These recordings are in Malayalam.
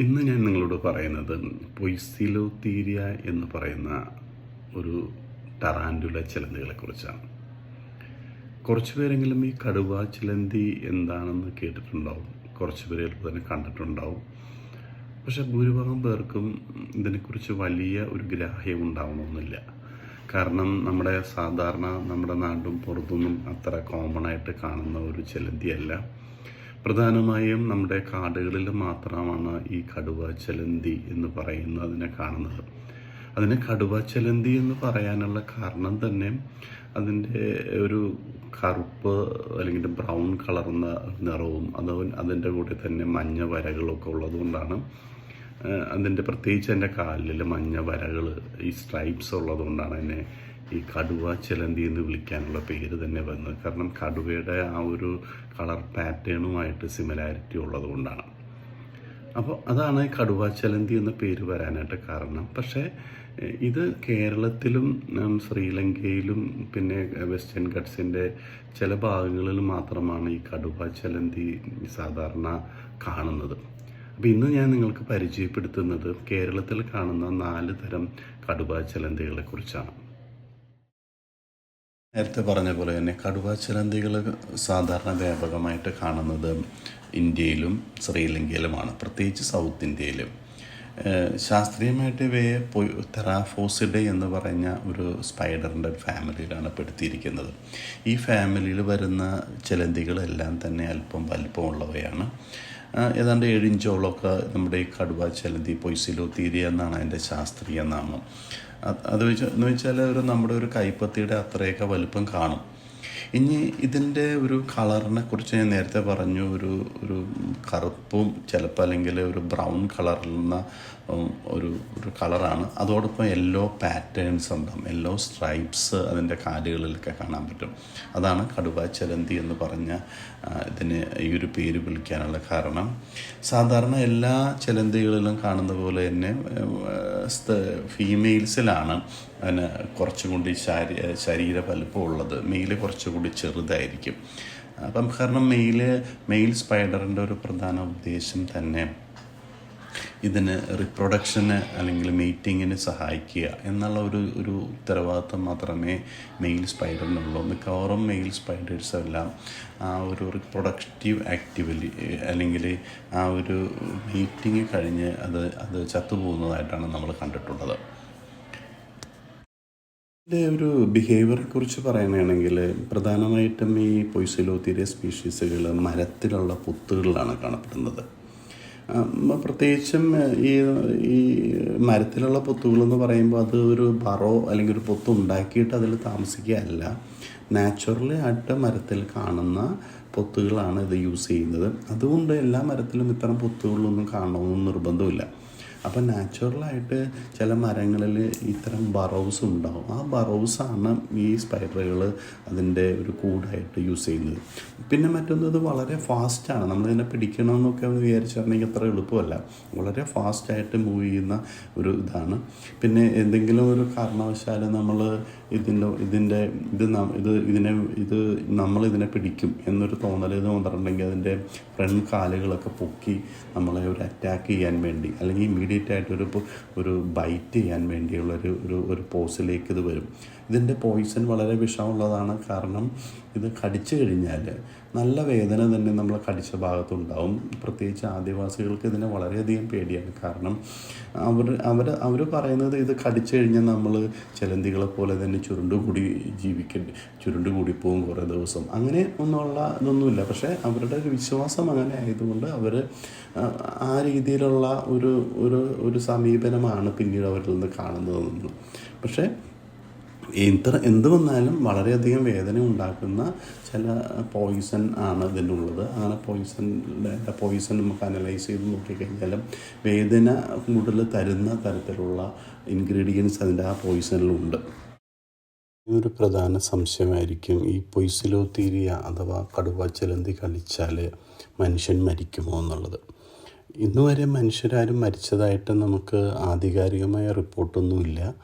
ഇന്ന് ഞാൻ നിങ്ങളോട് പറയുന്നത് പൊയ്സിലോത്തീരിയ എന്ന് പറയുന്ന ഒരു ടറാൻഡുല ചിലന്തികളെ കുറിച്ചാണ്. കുറച്ച് പേരെങ്കിലും ഈ കടുവ ചിലന്തി എന്താണെന്ന് കേട്ടിട്ടുണ്ടാവും. കുറച്ച് പേര് തന്നെ കണ്ടിട്ടുണ്ടാവും. പക്ഷെ ഭൂരിഭാഗം പേർക്കും ഇതിനെക്കുറിച്ച് വലിയ ഒരു ഗ്രാഹ്യം ഉണ്ടാവണമെന്നില്ല. കാരണം നമ്മുടെ സാധാരണ നമ്മുടെ നാടും പുറത്തുനിന്നും അത്ര കോമൺ ആയിട്ട് കാണുന്ന ഒരു ചിലന്തിയല്ല. പ്രധാനമായും നമ്മുടെ കാടുകളിൽ മാത്രമാണ് ഈ കടുവ ചലന്തി എന്ന് പറയുന്നതിനെ കാണുന്നത്. അതിനെ കടുവ ചലന്തി എന്ന് പറയാനുള്ള കാരണം തന്നെ അതിന്റെ ഒരു കറുപ്പ് അല്ലെങ്കിൽ ബ്രൗൺ കളർന്ന നിറവും അത് അതിന്റെ കൂടെ തന്നെ മഞ്ഞ വരകളൊക്കെ ഉള്ളതുകൊണ്ടാണ്. അതിന്റെ പ്രത്യേകിച്ച് എന്റെ കാലിൽ മഞ്ഞ വരകൾ ഈ സ്ട്രൈപ്സ് ഉള്ളതുകൊണ്ടാണ് എന്നെ ഈ കടുവ ചിലന്തി എന്ന് വിളിക്കാനുള്ള പേര് തന്നെ വന്നത് കാരണം കടുവയുടെ ആ ഒരു കളർ പാറ്റേണുമായിട്ട് സിമിലാരിറ്റി ഉള്ളതുകൊണ്ടാണ് അപ്പോൾ അതാണ് കടുവ ചിലന്തി എന്ന പേര് വരാനായിട്ട് കാരണം. പക്ഷേ ഇത് കേരളത്തിലും ശ്രീലങ്കയിലും പിന്നെ വെസ്റ്റേൺ ഗട്ട്സിന്റെ ചില ഭാഗങ്ങളിൽ മാത്രമാണ് ഈ കടുവ ചിലന്തി സാധാരണ കാണുന്നത്. അപ്പോൾ ഇന്ന് ഞാൻ നിങ്ങൾക്ക് പരിചയപ്പെടുത്തുന്നത് കേരളത്തിൽ കാണുന്ന നാല് തരം കടുവ ചിലന്തികളെ കുറിച്ചാണ്. നേരത്തെ പറഞ്ഞ പോലെ തന്നെ കടുവ ചിലന്തികൾ സാധാരണ വ്യാപകമായിട്ട് കാണുന്നത് ഇന്ത്യയിലും ശ്രീലങ്കയിലുമാണ്. പ്രത്യേകിച്ച് സൗത്ത് ഇന്ത്യയിലും. ശാസ്ത്രീയമായിട്ട് ഇവയെ തെറാഫോസിഡെ എന്ന് പറഞ്ഞ ഒരു സ്പൈഡറിന്റെ ഫാമിലിയിലാണ് പെടുത്തിയിരിക്കുന്നത്. ഈ ഫാമിലിയിൽ വരുന്ന ചിലന്തികളെല്ലാം തന്നെ അല്പം വലിപ്പമുള്ളവയാണ്. ഏതാണ്ട് ഏഴിഞ്ചോളമൊക്കെ നമ്മുടെ ഈ കടുവ ചിലന്തി പൊയ്സിലോത്തീരിയ എന്നാണ് അതിന്റെ ശാസ്ത്രീയ നാമം. അത് വെച്ച് എന്ന് വെച്ചാൽ ഒരു നമ്മുടെ ഒരു കൈപ്പത്തിയുടെ അത്രയൊക്കെ വലുപ്പം കാണും. ഇനി ഇതിന്റെ ഒരു കളറിനെ കുറിച്ച് ഞാൻ നേരത്തെ പറഞ്ഞു ഒരു ഒരു കറുപ്പും ചിലപ്പോൾ അല്ലെങ്കിൽ ഒരു ബ്രൗൺ കളറിലുന്ന ഒരു ഒരു കളറാണ്. അതോടൊപ്പം യെല്ലോ പാറ്റേൺസ് ഉണ്ടാകും യെല്ലോ സ്ട്രൈപ്സ് അതിന്റെ കാലുകളിലൊക്കെ കാണാൻ പറ്റും. അതാണ് കടുവ ചലന്തി എന്ന് പറഞ്ഞ ഇതിന് ഈ ഒരു പേര് വിളിക്കാനുള്ള കാരണം. സാധാരണ എല്ലാ ചിലന്തികളിലും കാണുന്ന പോലെ തന്നെ ഫീമെയിൽസിലാണ് അതിന് കുറച്ചും കൂടി ശാരീ ശരീര വലുപ്പമുള്ളത് മെയിൽ കുറച്ചുകൂടി ചെറുതായിരിക്കും. അപ്പം കാരണം മെയിൽ മെയിൽ സ്പൈഡറിന്റെ ഒരു പ്രധാന ഉദ്ദേശം തന്നെ ഇതിന് റിപ്രൊഡക്ഷന് അല്ലെങ്കിൽ മീറ്റിങ്ങിന് സഹായിക്കുക എന്നുള്ള ഒരു ഒരു ഉത്തരവാദിത്വം മാത്രമേ മെയിൽ സ്പൈഡറിനുള്ളൂ. മിക്കവാറും മെയിൽ സ്പൈഡേഴ്സ് എല്ലാം ആ ഒരു റിപ്രൊഡക്റ്റീവ് ആക്ടിവിറ്റി അല്ലെങ്കിൽ ആ ഒരു മീറ്റിംഗ് കഴിഞ്ഞ് അത് അത് ചത്തുപോകുന്നതായിട്ടാണ് നമ്മൾ കണ്ടിട്ടുള്ളത്. ഇതിന്റെ ഒരു ബിഹേവിയറെ കുറിച്ച് പറയുകയാണെങ്കിൽ പ്രധാനമായിട്ടും ഈ പൊയ്സിലോത്തീരിയ സ്പീഷീസുകൾ മരത്തിലുള്ള പുത്തുകളിലാണ് കാണപ്പെടുന്നത്. പ്രത്യേകിച്ചും ഈ ഈ മരത്തിലുള്ള പുത്തുകളെന്ന് പറയുമ്പോൾ അത് ഒരു ബറോ അല്ലെങ്കിൽ ഒരു പുത്ത് ഉണ്ടാക്കിയിട്ട് അതിൽ താമസിക്കുകയല്ല. നാച്ചുറലി ആയിട്ട് മരത്തിൽ കാണുന്ന പൊത്തുകളാണ് ഇത് യൂസ് ചെയ്യുന്നത്. അതുകൊണ്ട് എല്ലാ മരത്തിലും ഇത്തരം പൊത്തുകളൊന്നും കാണണമെന്ന് നിർബന്ധമില്ല. അപ്പം നാച്ചുറലായിട്ട് ചില മരങ്ങളിൽ ഇത്തരം ബറോസ് ഉണ്ടാവും. ആ ബറോസാണ് ഈ സ്പൈഡറുകൾ അതിന്റെ ഒരു കൂടായിട്ട് യൂസ് ചെയ്യുന്നത്. പിന്നെ മറ്റൊന്ന് ഇത് വളരെ ഫാസ്റ്റാണ് നമ്മളിതിനെ പിടിക്കണമെന്നൊക്കെ വിചാരിച്ചിട്ടുണ്ടെങ്കിൽ അത്ര എളുപ്പമല്ല. വളരെ ഫാസ്റ്റായിട്ട് മൂവ് ചെയ്യുന്ന ഒരു ഇതാണ്. പിന്നെ എന്തെങ്കിലും ഒരു കാരണവശാൽ നമ്മൾ ഇതിന്റെ ഇതിന്റെ ഇത് ഇത് ഇതിനെ ഇത് നമ്മൾ ഇതിനെ പിടിക്കും എന്നൊരു തോന്നൽ തോന്നിട്ടുണ്ടെങ്കിൽ അതിന്റെ ഫ്രണ്ട് കാലുകളൊക്കെ പൊക്കി നമ്മളെ ഒരു അറ്റാക്ക് ചെയ്യാൻ വേണ്ടി അല്ലെങ്കിൽ ഇമ്മീഡിയറ്റ് ആയിട്ടൊരു ഒരു ബൈറ്റ് ചെയ്യാൻ വേണ്ടിയുള്ള ഒരു ഒരു ഒരു പോസിലേക്ക് ഇത് വരും. ഇതിന്റെ പോയിസൺ വളരെ വിഷമുള്ളതാണ് കാരണം ഇത് കടിച്ചു കഴിഞ്ഞാൽ നല്ല വേദന തന്നെ നമ്മൾ കടിച്ച ഭാഗത്തുണ്ടാവും. പ്രത്യേകിച്ച് ആദിവാസികൾക്ക് ഇതിനെ വളരെയധികം പേടിയാണ്. കാരണം അവർ അവർ അവർ പറയുന്നത് ഇത് കടിച്ചു കഴിഞ്ഞാൽ നമ്മൾ ചിലന്തികളെ പോലെ തന്നെ ചുരുണ്ടുകൂടി ജീവിക്കേണ്ടി ചുരുണ്ടുകൂടി പോകും കുറേ ദിവസം. അങ്ങനെ ഒന്നുള്ള ഇതൊന്നുമില്ല. പക്ഷേ അവരുടെ ഒരു വിശ്വാസം അങ്ങനെ ആയതുകൊണ്ട് അവർ ആ രീതിയിലുള്ള ഒരു ഒരു ഒരു സമീപനമാണ് പിന്നീട് അവരിൽ നിന്ന് കാണുന്നതെന്ന് പക്ഷേ എത്ര എന്ത് വന്നാലും വളരെയധികം വേദന ഉണ്ടാക്കുന്ന ചില പോയിസൺ ആണ് ഇതിനുള്ളത്. അങ്ങനെ പോയിസണിന്റെ പോയിസൺ നമുക്ക് അനലൈസ് ചെയ്ത് നോക്കിക്കഴിഞ്ഞാലും വേദന കൂടുതൽ തരുന്ന തരത്തിലുള്ള ഇൻഗ്രീഡിയൻസ് അതിന്റെ ആ പോയിസണിലുണ്ട് ഒരു പ്രധാന സംശയമായിരിക്കും. ഈ പൊയ്സിലോത്തീരിയ അഥവാ കടുവ ചിലന്തി കടിച്ചാൽ മനുഷ്യൻ മരിക്കുമോ എന്നുള്ളത്. ഇന്നുവരെ മനുഷ്യരാരും മരിച്ചതായിട്ട് നമുക്ക് ആധികാരികമായ റിപ്പോർട്ടൊന്നുമില്ല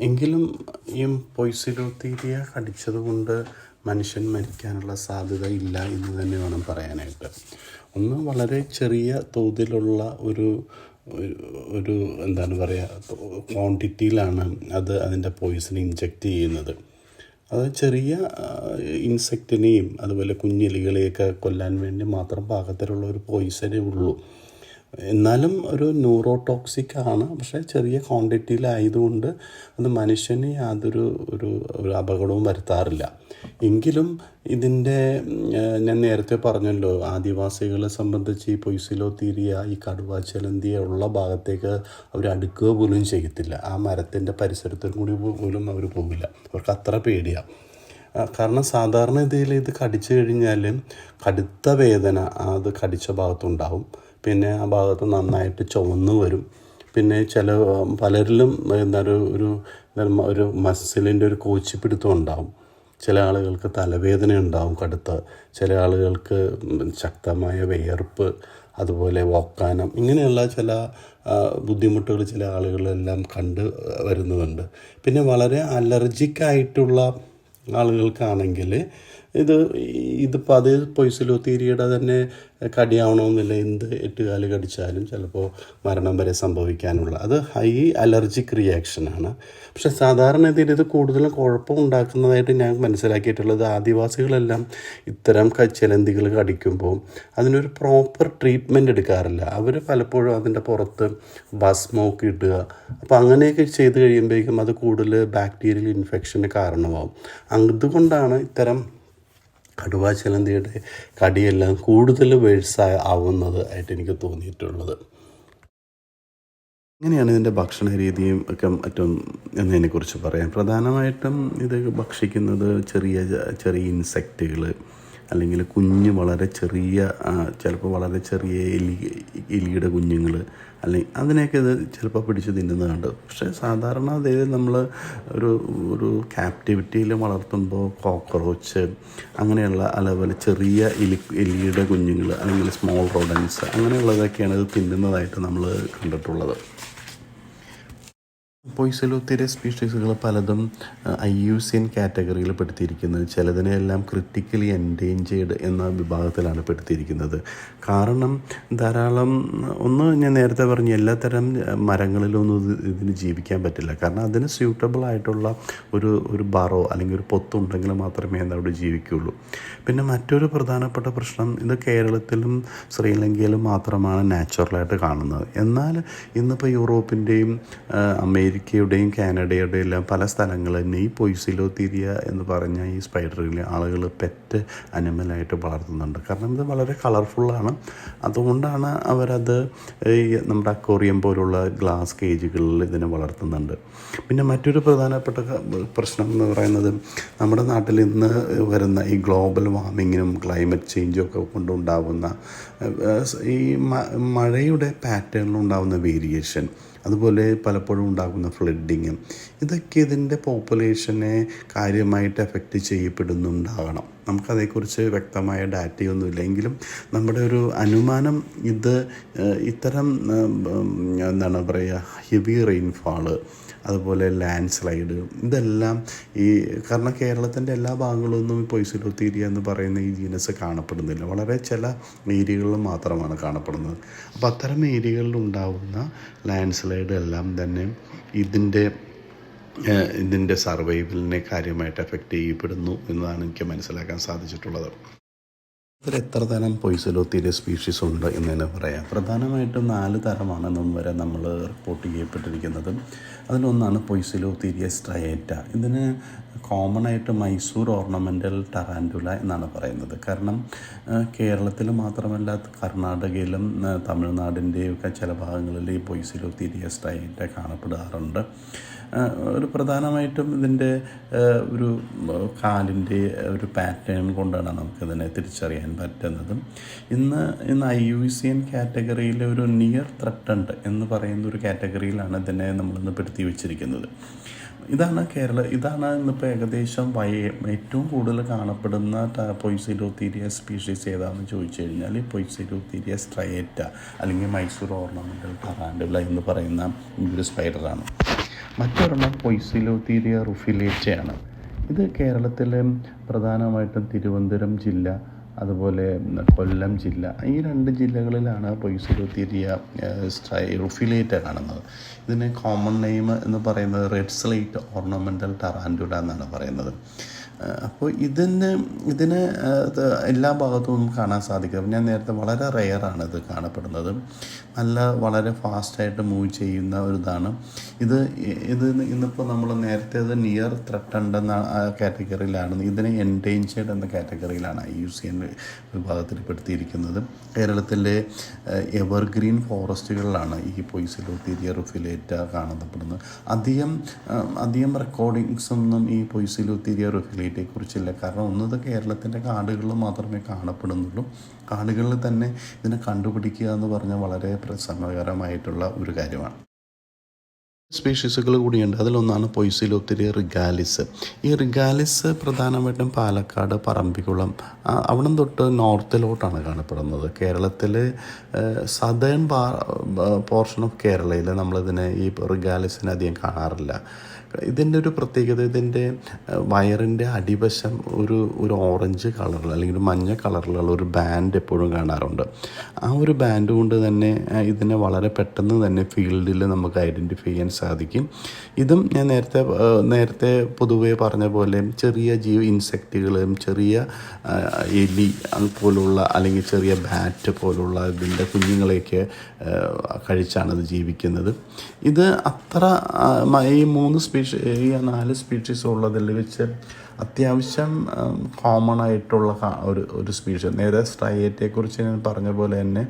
എങ്കിലും ഈ പൊയ്സിലോത്തീരിയ കടിച്ചത് കൊണ്ട് മനുഷ്യൻ മരിക്കാനുള്ള സാധ്യത ഇല്ല എന്ന് തന്നെ വേണം പറയാനായിട്ട്. ഒന്ന് വളരെ ചെറിയ തോതിലുള്ള ഒരു ഒരു- എന്താണ് പറയുക ക്വാണ്ടിറ്റിയിലാണ് അത് അതിന്റെ പോയിസൺ ഇഞ്ചെക്റ്റ് ചെയ്യുന്നത്. അത് ചെറിയ ഇൻസെക്റ്റിനെയും അതുപോലെ കുഞ്ഞെലികളെയൊക്കെ കൊല്ലാൻ വേണ്ടി മാത്രം പാകത്തിലുള്ള ഒരു പോയിസനേ ഉള്ളൂ. എന്നാലും ഒരു ന്യൂറോടോക്സിക് ആണ്. പക്ഷേ ചെറിയ ക്വാണ്ടിറ്റിയിലായതുകൊണ്ട് അത് മനുഷ്യന് യാതൊരു ഒരു ഒരു അപകടവും വരുത്താറില്ല. എങ്കിലും ഇതിന്റെ ഞാൻ നേരത്തെ പറഞ്ഞല്ലോ ആദിവാസികളെ സംബന്ധിച്ച് ഈ പൊയ്സിലോ തീരിയ ഈ കടുവ ചെലന്തിയ ഉള്ള ഭാഗത്തേക്ക് അവർ അടുക്കുക പോലും ചെയ്യത്തില്ല. ആ മരത്തിന്റെ പരിസരത്തും കൂടി പോലും അവർ പോകില്ല അവർക്ക് അത്ര പേടിയാണ് കാരണം സാധാരണ ഇതിൽ ഇത് കടിച്ചു കഴിഞ്ഞാൽ കടുത്ത വേദന അത് കടിച്ച ഭാഗത്തുണ്ടാവും. പിന്നെ ആ ഭാഗത്ത് നന്നായിട്ട് ചുവന്ന് വരും. പിന്നെ ചില പലരിലും എന്താ ഒരു ഒരു ഒരു മസിലിന്റെ ഒരു കോച്ചിപ്പിടുത്തം ഉണ്ടാവും. ചില ആളുകൾക്ക് തലവേദന ഉണ്ടാവും കടുത്ത. ചില ആളുകൾക്ക് ശക്തമായ വിയർപ്പ് അതുപോലെ വക്കാനം ഇങ്ങനെയുള്ള ചില ബുദ്ധിമുട്ടുകൾ ചില ആളുകളെല്ലാം കണ്ട് വരുന്നുണ്ട്. പിന്നെ വളരെ അലർജിക്കായിട്ടുള്ള ആളുകൾക്കാണെങ്കിൽ ഇത് ഇതിപ്പോൾ അതേ പൊയ്സിലോ തീരിയുടെ തന്നെ കടിയാവണമെന്നില്ല. എന്ത് എട്ടുകാൽ കടിച്ചാലും ചിലപ്പോൾ മരണം വരെ സംഭവിക്കാനുള്ള. അത് ഹൈ അലർജിക് റിയാക്ഷനാണ് പക്ഷെ സാധാരണ ഇതിൽ ഇത് കൂടുതലും കുഴപ്പം ഉണ്ടാക്കുന്നതായിട്ട് ഞാൻ മനസ്സിലാക്കിയിട്ടുള്ളത് ആദിവാസികളെല്ലാം ഇത്തരം ചിലന്തികൾ കടിക്കുമ്പോൾ അതിനൊരു പ്രോപ്പർ ട്രീറ്റ്മെന്റ് എടുക്കാറില്ല. അവർ പലപ്പോഴും അതിന്റെ പുറത്ത് ഭസ്മൊക്കെ ഇടുക. അപ്പോൾ അങ്ങനെയൊക്കെ ചെയ്ത് കഴിയുമ്പോഴേക്കും അത് കൂടുതൽ ബാക്ടീരിയൽ ഇൻഫെക്ഷന് കാരണമാവും. അതുകൊണ്ടാണ് ഇത്തരം കടുവ ചിലന്തിയുടെ കടിയെല്ലാം കൂടുതൽ വേഴ്സ ആവുന്നത് ആയിട്ട് എനിക്ക് തോന്നിയിട്ടുള്ളത്. എങ്ങനെയാണ് ഇതിന്റെ ഭക്ഷണ രീതിയും ഒക്കെ മറ്റും എന്നതിനെക്കുറിച്ച് പറയാം പ്രധാനമായിട്ടും ഇത് ഭക്ഷിക്കുന്നത് ചെറിയ ചെറിയ ഇൻസെക്റ്റുകൾ അല്ലെങ്കിൽ കുഞ്ഞ് വളരെ ചെറിയ ചിലപ്പോൾ വളരെ ചെറിയ എലി എലിയുടെ കുഞ്ഞുങ്ങൾ അല്ലെങ്കിൽ അതിനെയൊക്കെ ഇത് ചിലപ്പോൾ പിടിച്ച് തിന്നുന്നതുണ്ട്. പക്ഷേ സാധാരണ അതായത് നമ്മൾ ഒരു ഒരു ക്യാപ്റ്റിവിറ്റിയിൽ വളർത്തുമ്പോൾ കോക്രോച്ച് അങ്ങനെയുള്ള അതേപോലെ ചെറിയ എലി എലിയുടെ കുഞ്ഞുങ്ങൾ അല്ലെങ്കിൽ സ്മോൾ റോഡൻസ് അങ്ങനെയുള്ളതൊക്കെയാണ് ഇത് തിന്നുന്നതായിട്ട് നമ്മൾ കണ്ടിട്ടുള്ളത്. പൊയ്സലോത്തിരെ സ്പീഷീസുകൾ പലതും ഐ യു സി എൻ കാറ്റഗറിയിൽ പെടുത്തിയിരിക്കുന്നത്. ചിലതിനെല്ലാം ക്രിട്ടിക്കലി എൻഡേഞ്ചേർഡ് എന്ന വിഭാഗത്തിലാണ് പെടുത്തിയിരിക്കുന്നത്. കാരണം ധാരാളം ഒന്ന് ഞാൻ നേരത്തെ പറഞ്ഞു എല്ലാത്തരം മരങ്ങളിലൊന്നും ഇത് ഇതിന് ജീവിക്കാൻ പറ്റില്ല. കാരണം അതിന് സ്യൂട്ടബിൾ ആയിട്ടുള്ള ഒരു ഒരു ബറോ അല്ലെങ്കിൽ ഒരു പൊത്തുണ്ടെങ്കിൽ മാത്രമേ അത് അവിടെ ജീവിക്കുകയുള്ളൂ. പിന്നെ മറ്റൊരു പ്രധാനപ്പെട്ട പ്രശ്നം ഇത് കേരളത്തിലും ശ്രീലങ്കയിലും മാത്രമാണ് നാച്ചുറലായിട്ട് കാണുന്നത്. എന്നാൽ ഇന്നിപ്പോൾ യൂറോപ്പിന്റെയും അമേരിക്കയുടെയും കാനഡയുടെയും എല്ലാം പല സ്ഥലങ്ങളിലും ഈ തിരിയ എന്ന് പറഞ്ഞ ഈ സ്പൈഡറിൽ ആളുകൾ പെറ്റ് അനിമലായിട്ട് വളർത്തുന്നുണ്ട്. കാരണം ഇത് വളരെ കളർഫുള്ളാണ്. അതുകൊണ്ടാണ് അവരത് ഈ നമ്മുടെ അക്വോറിയം പോലുള്ള ഗ്ലാസ് കേജുകളിൽ ഇതിനെ വളർത്തുന്നുണ്ട്. പിന്നെ മറ്റൊരു പ്രധാനപ്പെട്ട പ്രശ്നം എന്ന് പറയുന്നത് നമ്മുടെ നാട്ടിൽ ഇന്ന് വരുന്ന ഈ ഗ്ലോബൽ വാർമിങ്ങിനും ക്ലൈമറ്റ് ചേഞ്ചും ഒക്കെ കൊണ്ടുണ്ടാവുന്ന ഈ മഴയുടെ പാറ്റേണിലുണ്ടാവുന്ന വേരിയേഷൻ. അതുപോലെ പലപ്പോഴും ഉണ്ടാകുന്ന ഫ്ലഡിങ് ഇതൊക്കെ ഇതിന്റെ പോപ്പുലേഷനെ കാര്യമായിട്ട് എഫക്റ്റ് ചെയ്യപ്പെടുന്നുണ്ടാകണം. നമുക്കതേക്കുറിച്ച് വ്യക്തമായ ഡാറ്റയൊന്നുമില്ല എങ്കിലും നമ്മുടെ ഒരു അനുമാനം ഇത് ഇത്തരം എന്താണ് പറയുക ഹെവി റെയിൻഫാൾ അതുപോലെ ലാൻഡ് സ്ലൈഡ് ഇതെല്ലാം ഈ കാരണം കേരളത്തിന്റെ എല്ലാ ഭാഗങ്ങളൊന്നും ഈ പൊയ്സിലോത്തീരിയ എന്ന് പറയുന്ന ഈ ജീനസ് കാണപ്പെടുന്നില്ല. വളരെ ചില ഏരിയകളിൽ മാത്രമാണ് കാണപ്പെടുന്നത്. അപ്പോൾ അത്തരം ഏരിയകളിൽ ഉണ്ടാകുന്ന ലാൻഡ് സ്ലൈഡ് എല്ലാം തന്നെ ഇതിന്റെ ഇതിന്റെ സർവൈവലിനെ കാര്യമായിട്ട് എഫക്റ്റ് ചെയ്യപ്പെടുന്നു എന്നതാണ് എനിക്ക് മനസ്സിലാക്കാൻ സാധിച്ചിട്ടുള്ളത്. ഇതിൽ എത്ര തരം പൊയ്സലോത്തീരിയ സ്പീഷീസ് ഉണ്ട് എന്ന് തന്നെ പറയാം. പ്രധാനമായിട്ടും നാല് തരമാണ് വരെ നമ്മൾ റിപ്പോർട്ട് ചെയ്യപ്പെട്ടിരിക്കുന്നത്. അതിലൊന്നാണ് പൊയ്സലോത്തീരിയ സ്ട്രയേറ്റ ഇതിന് കോമൺ ആയിട്ട് മൈസൂർ ഓർണമെന്റൽ ടറാൻഡുല എന്നാണ് പറയുന്നത്. കാരണം കേരളത്തിൽ മാത്രമല്ല കർണാടകയിലും തമിഴ്നാടിന്റെയൊക്കെ ചില ഭാഗങ്ങളിൽ ഈ പൊയ്സിലോ തിരിയസ്റ്റായിട്ട് കാണപ്പെടാറുണ്ട്. ഒരു പ്രധാനമായിട്ടും ഇതിന്റെ ഒരു കാലിന്റെ ഒരു പാറ്റേൺ കൊണ്ടാണ് നമുക്കിതിനെ തിരിച്ചറിയാൻ പറ്റുന്നത്. ഇന്ന് ഇന്ന് ഐ യു സി എൻ കാറ്റഗറിയിലെ ഒരു നിയർ ത്രട്ടണ്ട് എന്ന് പറയുന്ന ഒരു കാറ്റഗറിയിലാണ് ഇതിനെ നമ്മളിന്ന് പെടുത്തി വെച്ചിരിക്കുന്നത്. ഇതാണ് കേരള ഇതാണ് ഇന്നിപ്പോൾ ഏകദേശം വയ ഏറ്റവും കൂടുതൽ കാണപ്പെടുന്ന പൊയ്സിലോത്തീരിയ സ്പീഷീസ് ഏതാണെന്ന് ചോദിച്ചു കഴിഞ്ഞാൽ പൊയ്സിലോത്തീരിയ സ്ട്രയേറ്റ അല്ലെങ്കിൽ മൈസൂർ ഓർണമെന്റൽ ടറാൻഡുല എന്ന് പറയുന്ന ഈ ഒരു സ്പൈഡറാണ് മറ്റൊരെണ്ണം പൊയ്സിലോത്തീരിയ റുഫിലേറ്റയാണ് ഇത് കേരളത്തിലെ പ്രധാനമായിട്ടും തിരുവനന്തപുരം ജില്ല അതുപോലെ കൊല്ലം ജില്ല ഈ രണ്ട് ജില്ലകളിലാണ് പൊയ്സുലോത്തിരിയ സ്ട്രൈ റുഫിലേറ്റ കാണുന്നത്. ഇതിന് കോമൺ നെയിം എന്ന് പറയുന്നത് റെഡ് സ്ലൈറ്റ് ഓർണമെന്റൽ ടറാൻഡുല എന്നാണ് പറയുന്നത്. അപ്പോൾ ഇതിന് ഇതിന് എല്ലാ ഭാഗത്തും കാണാൻ സാധിക്കും. ഞാൻ നേരത്തെ വളരെ റെയറാണ് ഇത് കാണപ്പെടുന്നത്. നല്ല വളരെ ഫാസ്റ്റായിട്ട് മൂവ് ചെയ്യുന്ന ഒരു ഇതാണ്. ഇത് ഇത് ഇന്നിപ്പോൾ നമ്മൾ നേരത്തെ ഇത് നിയർ ത്രട്ടണ്ട് എന്ന കാറ്റഗറിയിലാണ് ഇതിനെ എൻഡേഞ്ചേർഡ് എന്ന കാറ്റഗറിയിലാണ് ഐ യു സി എൻ വിഭാഗത്തിൽപ്പെടുത്തിയിരിക്കുന്നത്. കേരളത്തിലെ എവർഗ്രീൻ ഫോറസ്റ്റുകളിലാണ് ഈ പൊയ്സിലോത്തീരിയ റുഫിലേറ്റ കാണപ്പെടുന്നത്. അധികം അധികം റെക്കോർഡിങ്സ് ഒന്നും ഈ പൊയ്സിലോത്തീരിയ റുഫിലേറ്റയെ കുറിച്ചില്ല കാരണം ഒന്നത് കേരളത്തിന്റെ കാടുകളിൽ മാത്രമേ കാണപ്പെടുന്നുള്ളൂ. കാടുകളിൽ തന്നെ ഇതിനെ കണ്ടുപിടിക്കുക എന്ന് പറഞ്ഞാൽ വളരെ പ്രസന്നകരമായിട്ടുള്ള ഒരു കാര്യമാണ്. സ്പീഷീസുകൾ കൂടിയുണ്ട്. അതിലൊന്നാണ് പൊയ്സിലൊത്തിരി റിഗാലിസ്. ഈ റിഗാലിസ് പ്രധാനമായിട്ടും പാലക്കാട് പറമ്പിക്കുളം അവിടെ തൊട്ട് നോർത്തിലോട്ടാണ് കാണപ്പെടുന്നത്. കേരളത്തിൽ സദേൺ പോർഷൻ ഓഫ് കേരളയിൽ നമ്മളിതിനെ ഈ റിഗാലിസിനെ അധികം കാണാറില്ല. ഇതിന്റെ ഒരു പ്രത്യേകത ഇതിന്റെ വയറിന്റെ അടിവശം ഒരു ഒരു ഓറഞ്ച് കളറിൽ അല്ലെങ്കിൽ ഒരു മഞ്ഞ കളറിലുള്ള ഒരു ബാൻഡ് എപ്പോഴും കാണാറുണ്ട്. ആ ഒരു ബാൻഡ് കൊണ്ട് തന്നെ ഇതിനെ വളരെ പെട്ടെന്ന് തന്നെ ഫീൽഡിൽ നമുക്ക് ഐഡന്റിഫൈ ചെയ്യാൻ സാധിക്കും. ഇതും ഞാൻ നേരത്തെ നേരത്തെ പൊതുവെ പറഞ്ഞ പോലെ ചെറിയ ജീവ ഇൻസെക്റ്റുകളും ചെറിയ എലി പോലുള്ള അല്ലെങ്കിൽ ചെറിയ ബാറ്റ് പോലുള്ള ഇതിന്റെ കുഞ്ഞുങ്ങളെയൊക്കെ കഴിച്ചാണ് ഇത് ജീവിക്കുന്നത്. ഇത് അത്ര ഈ മൂന്ന് സ്പീഷീസ് ഈ നാല് സ്പീഷീസ് ഉള്ളതിൽ വെച്ച് അത്യാവശ്യം കോമൺ ആയിട്ടുള്ള ഒരു ഒരു സ്പീഷീസ് നേരെ സ്ട്രൈറ്റയെക്കുറിച്ച് ഞാൻ പറഞ്ഞ പോലെ തന്നെ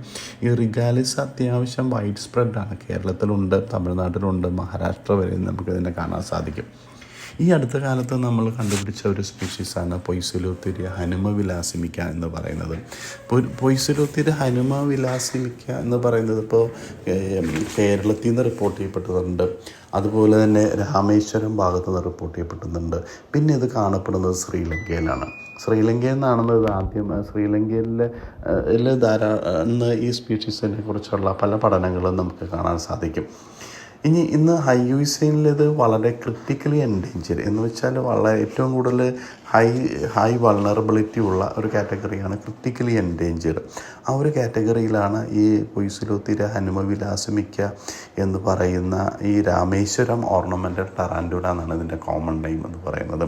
ഈ റിഗാലിസ് അത്യാവശ്യം വൈഡ് സ്പ്രെഡാണ് കേരളത്തിലുണ്ട് തമിഴ്നാട്ടിലുണ്ട് മഹാരാഷ്ട്ര വരെ നമുക്കിതിനെ കാണാൻ സാധിക്കും. ഈ അടുത്ത കാലത്ത് നമ്മൾ കണ്ടുപിടിച്ച ഒരു സ്പീഷീസാണ് പൊയ്സിലോത്തിരിയ ഹനുമ വിലാസിമിക്ക എന്ന് പറയുന്നത്. പൊയ്സിലോത്തിരി ഹനുമ വിലാസിമിക്ക എന്ന് പറയുന്നത് ഇപ്പോൾ കേരളത്തിൽ നിന്ന് റിപ്പോർട്ട് ചെയ്യപ്പെട്ടതുണ്ട് അതുപോലെ തന്നെ രാമേശ്വരം ഭാഗത്ത് നിന്ന് റിപ്പോർട്ട് ചെയ്യപ്പെടുന്നുണ്ട് പിന്നെ ഇത് കാണപ്പെടുന്നത് ശ്രീലങ്കയിലാണ്. ശ്രീലങ്കയിൽ നിന്നാണെന്ന് ഇത് ആദ്യം ശ്രീലങ്കയിലെ ധാരാളം ഈ സ്പീഷീസിനെ കുറിച്ചുള്ള പല പഠനങ്ങളും നമുക്ക് കാണാൻ സാധിക്കും. ഇനി ഇന്ന് ഹൈ യുസൈനിൽ ഇത് വളരെ ക്രിട്ടിക്കലി എൻഡേഞ്ചർ എന്ന് വെച്ചാൽ വളരെ ഏറ്റവും കൂടുതൽ ഹൈ ഹൈ വൾണറബിലിറ്റി ഉള്ള ഒരു കാറ്റഗറിയാണ് ക്രിട്ടിക്കലി എൻഡേഞ്ചർ ആ ഒരു കാറ്റഗറിയിലാണ് ഈ പൊയ്സിലോത്തിര ഹനുമവിലാസമിക്ക എന്ന് പറയുന്ന ഈ രാമേശ്വരം ഓർണമെന്റഡ് ടറാൻഡുല എന്നാണ് ഇതിന്റെ കോമൺ നെയിം എന്ന് പറയുന്നത്.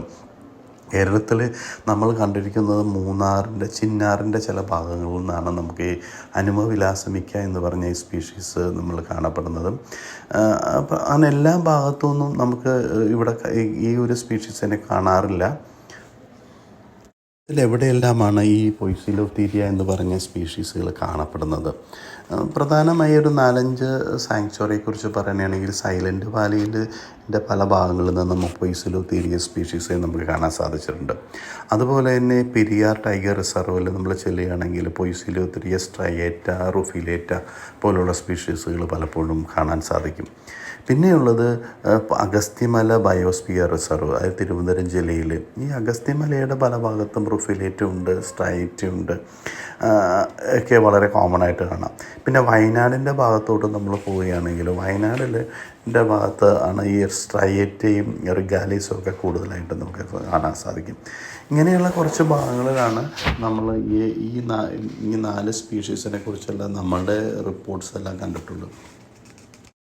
കേരളത്തിൽ നമ്മൾ കണ്ടിരിക്കുന്നത് മൂന്നാറിന്റെ ചിന്നാറിന്റെ ചില ഭാഗങ്ങളിൽ നിന്നാണ് നമുക്ക് ഈ അനുമവിലാസമിക്ക എന്ന് പറഞ്ഞ ഈ സ്പീഷീസ് നമ്മൾ കാണപ്പെടുന്നത്. അപ്പം അങ്ങനെ എല്ലാ ഭാഗത്തുനിന്നും നമുക്ക് ഇവിടെ ഈ ഒരു സ്പീഷീസിനെ കാണാറില്ല. ഇതിലെവിടെയെല്ലാമാണ് ഈ പൊയ്സിലോത്തീരിയ എന്ന് പറഞ്ഞ സ്പീഷീസുകൾ കാണപ്പെടുന്നത്? പ്രധാനമായി ഒരു നാലഞ്ച് സാങ്ച്വറിയെക്കുറിച്ച് പറയുകയാണെങ്കിൽ സൈലന്റ് വാലിയിന്റെ പല ഭാഗങ്ങളിൽ നിന്നും തീരിയ സ്പീഷീസെ നമുക്ക് കാണാൻ സാധിച്ചിട്ടുണ്ട്. അതുപോലെ തന്നെ പെരിയാർ ടൈഗർ റിസർവിൽ നമ്മൾ ചെല്ലുകയാണെങ്കിൽ പൊയ്സിലോ തിരിയ സ്ട്രയേറ്റ റുഫിലേറ്റ പോലുള്ള സ്പീഷീസുകൾ പലപ്പോഴും കാണാൻ സാധിക്കും. പിന്നെയുള്ളത് അഗസ്ത്യമല ബയോസ്ഫിയർ റിസർവ് അതായത് തിരുവനന്തപുരം ജില്ലയിൽ ഈ അഗസ്ത്യമലയുടെ പല ഭാഗത്തും റുഫിലേറ്റും ഉണ്ട് സ്ട്രൈറ്റും ഉണ്ട്. ഒക്കെ വളരെ കോമൺ ആയിട്ട് കാണാം. പിന്നെ വയനാടിന്റെ ഭാഗത്തോട്ട് നമ്മൾ പോവുകയാണെങ്കിൽ വയനാടിന്റെ ഭാഗത്ത് ആണ് ഈ സ്ട്രൈറ്റയും റിഗാലീസും ഒക്കെ കൂടുതലായിട്ട് നമുക്ക് കാണാൻ സാധിക്കും. ഇങ്ങനെയുള്ള കുറച്ച് ഭാഗങ്ങളിലാണ് നമ്മൾ ഈ ഈ നാല് സ്പീഷീസിനെ കുറിച്ചുള്ള നമ്മളുടെ റിപ്പോർട്ട്സ് എല്ലാം കണ്ടിട്ടുള്ളത്.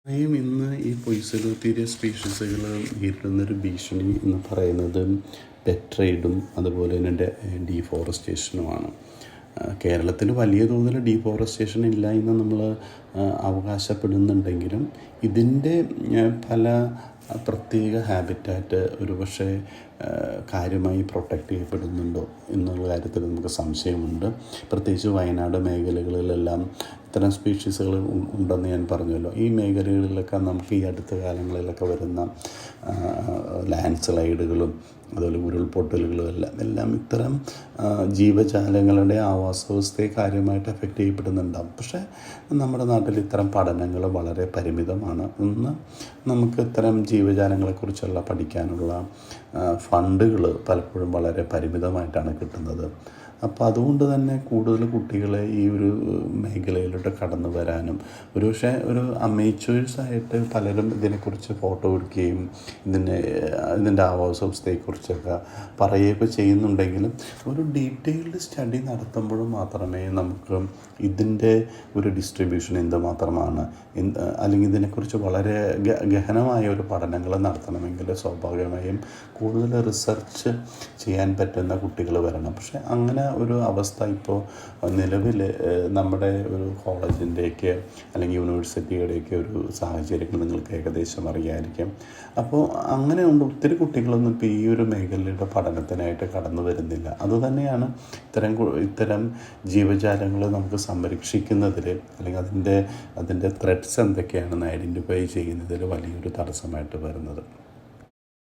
യും ഇന്ന് ഈ പൊയ്സലോത്തീരിയ സ്പീഷീസുകൾ നേരിടുന്നൊരു ഭീഷണി എന്ന് പറയുന്നത് പെട്രൈഡും അതുപോലെ തന്നെ ഡീഫോറസ്റ്റേഷനുമാണ് കേരളത്തിൽ വലിയ തോതിൽ ഡീഫോറസ്റ്റേഷൻ ഇല്ല എന്ന് നമ്മൾ അവകാശപ്പെടുന്നുണ്ടെങ്കിലും ഇതിന്റെ പല പ്രത്യേക ഹാബിറ്റാറ്റ് ഒരുപക്ഷെ കാര്യമായി പ്രൊട്ടക്റ്റ് ചെയ്യപ്പെടുന്നുണ്ടോ എന്നുള്ള കാര്യത്തിൽ നമുക്ക് സംശയമുണ്ട്. പ്രത്യേകിച്ച് വയനാട് മേഖലകളിലെല്ലാം ഇത്തരം സ്പീഷീസുകൾ ഉണ്ടെന്ന് ഞാൻ പറഞ്ഞല്ലോ. ഈ മേഖലകളിലൊക്കെ നമുക്ക് ഈ അടുത്ത കാലങ്ങളിലൊക്കെ വരുന്ന ലാൻഡ് സ്ലൈഡുകളും അതുപോലെ ഉരുൾപൊട്ടലുകളും എല്ലാം എല്ലാം ഇത്തരം ജീവജാലങ്ങളുടെ ആവാസവ്യവസ്ഥയെ കാര്യമായിട്ട് എഫക്റ്റ് ചെയ്യപ്പെടുന്നുണ്ടാകും പക്ഷേ നമ്മുടെ നാട്ടിൽ ഇത്തരം പഠനങ്ങൾ വളരെ പരിമിതമാണ്. ഒന്ന് നമുക്ക് ഇത്തരം ജീവജാലങ്ങളെക്കുറിച്ചുള്ള പഠിക്കാനുള്ള ഫണ്ടുകൾ പലപ്പോഴും വളരെ പരിമിതമായിട്ടാണ് കിട്ടുന്നത്. അപ്പോൾ അതുകൊണ്ട് തന്നെ കൂടുതൽ കുട്ടികളെ ഈ ഒരു മേഖലയിലോട്ട് കടന്നു വരാനും ഒരു പക്ഷേ ഒരു അമേച്വേഴ്സായിട്ട് പലരും ഇതിനെക്കുറിച്ച് ഫോട്ടോ എടുക്കുകയും ഇതിന്റെ ഇതിന്റെ ആവാസവസ്ഥയെക്കുറിച്ചൊക്കെ പറയുകയൊക്കെ ചെയ്യുന്നുണ്ടെങ്കിലും ഒരു ഡീറ്റെയിൽഡ് സ്റ്റഡി നടത്തുമ്പോൾ മാത്രമേ നമുക്ക് ഇതിന്റെ ഒരു ഡിസ്ട്രിബ്യൂഷൻ എന്തുമാത്രമാണ് എന്ത് അല്ലെങ്കിൽ ഇതിനെക്കുറിച്ച് വളരെ ഗഹനമായ ഒരു പഠനങ്ങൾ നടത്തണമെങ്കിൽ സ്വാഭാവികമായും കൂടുതൽ റിസർച്ച് ചെയ്യാൻ പറ്റുന്ന കുട്ടികൾ വരണം. പക്ഷേ അങ്ങനെ ഒരു അവസ്ഥ ഇപ്പോൾ നിലവിൽ നമ്മുടെ ഒരു കോളേജിന്റെയൊക്കെ അല്ലെങ്കിൽ യൂണിവേഴ്സിറ്റിയുടെയൊക്കെ ഒരു സാഹചര്യങ്ങൾ നിങ്ങൾക്ക് ഏകദേശം അറിയാമായിരിക്കും അപ്പോൾ അങ്ങനെയുണ്ട് ഒത്തിരി കുട്ടികളൊന്നും ഇപ്പോൾ ഈ ഒരു മേഖലയുടെ പഠനത്തിനായിട്ട് കടന്നു വരുന്നില്ല. അതുതന്നെയാണ് ഇത്തരം ഇത്തരം ജീവജാലങ്ങളെ നമുക്ക് സംരക്ഷിക്കുന്നതിൽ അല്ലെങ്കിൽ അതിന്റെ അതിന്റെ ത്രെഡ്സ് എന്തൊക്കെയാണെന്ന് ഐഡന്റിഫൈ ചെയ്യുന്നതിൽ വലിയൊരു തടസ്സമായിട്ട് വരുന്നത്.